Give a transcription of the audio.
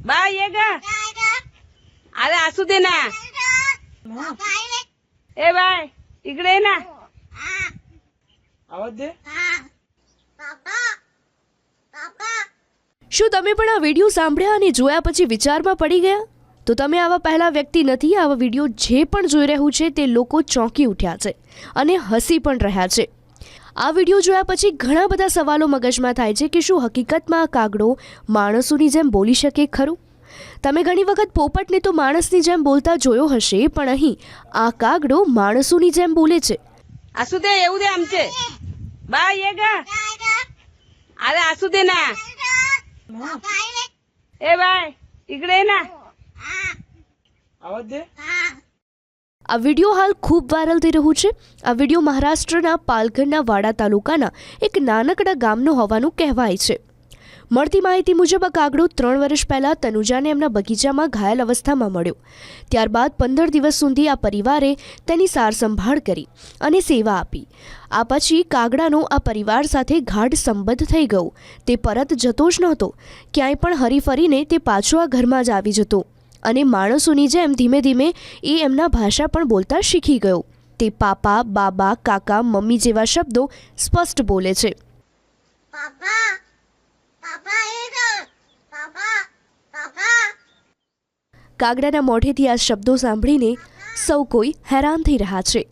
బాయ్యేగా అదే అసుదేనా ఏ బాయ్ ఇక్కడేనా అవద్దే શું તમે પણ આ વીડિયો સાંભળ્યા અને જોયા પછી વિચારમાં પડી ગયા? તો તમે આવા પહેલા વ્યક્તિ નથી આવા વીડિયો જે પણ જોઈ રહ્યું છે તે લોકો ચોંકી ઉઠ્યા છે અને હસી પણ રહ્યા છે. આ વીડિયો જોયા પછી ઘણા બધા સવાલો મગજમાં થાય છે કે શું હકીકતમાં આ કાગડો માણસોની જેમ બોલી શકે ખરું? તમે ઘણી વખત પોપટને તો માણસની જેમ બોલતા જોયો હશે પણ અહીં આ કાગડો માણસોની જેમ બોલે છે. આસુ દે એવું દે આમ છે. બાય એ ગા. અરે આસુ દે ના એ ભાઈ ઇકડે ના. આવાજ દે. હા આ વીડિયો હાલ ખૂબ વાયરલ થઈ રહ્યું છે. આ વીડિયો મહારાષ્ટ્રના પાલઘરના વાડા તાલુકાના એક નાનકડા ગામનો હોવાનું કહેવાય છે. મળતી માહિતી મુજબ આ કાગડો ત્રણ વર્ષ પહેલાં તનુજાને એમના બગીચામાં ઘાયલ અવસ્થામાં મળ્યો. ત્યારબાદ પંદર દિવસ સુધી આ પરિવારે તેની સાર સંભાળ કરી અને સેવા આપી. આ પછી કાગડાનો આ પરિવાર સાથે ગાઢ સંબંધ થઈ ગયો. તે પરત જતો જ નહોતો. ક્યાંય પણ હરીફરીને તે પાછો આ ઘરમાં જ આવી જતો. અને માણસોની જેમ ધીમે ધીમે એ એમના ભાષા પણ બોલતા શીખી ગયો. તે પાપા બાબા કાકા મમ્મી જેવા શબ્દો સ્પષ્ટ બોલે છે. કાગડાના મોઢેથી આ શબ્દો સાંભળીને સૌ કોઈ હેરાન થઈ રહ્યા છે.